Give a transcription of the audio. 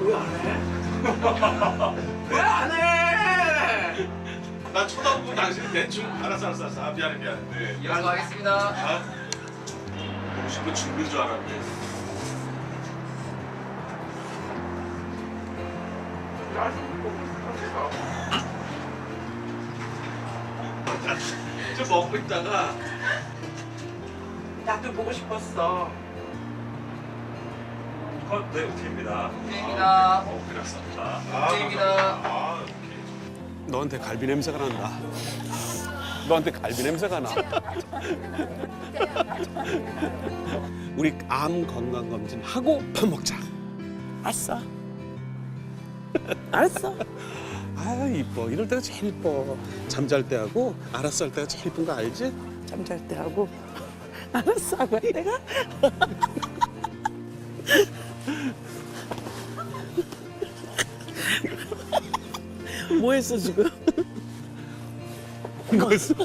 왜 안 해? 나 쳐다보고 당신이 대충 알았어 알았어 알았어 아 미안해 미안해 네. 이어서 가겠습니다. 아? 정신도 죽는 줄 알았네 좀 먹고 있다가 나도 보고 싶었어. 컷, 네, 오케이입니다. 입니다. 어 그랬어 오케이입니다. 아 오케이 너한테 갈비 냄새가 난다. 너한테 갈비 냄새가 나. 우리 암 건강 검진 하고 밥 먹자. 알았어. 알았어. 아 이뻐. 이럴 때가 제일 이뻐. 잠잘 때 하고 알았어 할 때가 제일 이쁜 거 알지? 잠잘 때 하고 알았어 하고 할 때가 뭐 했어 지금? 이거였어.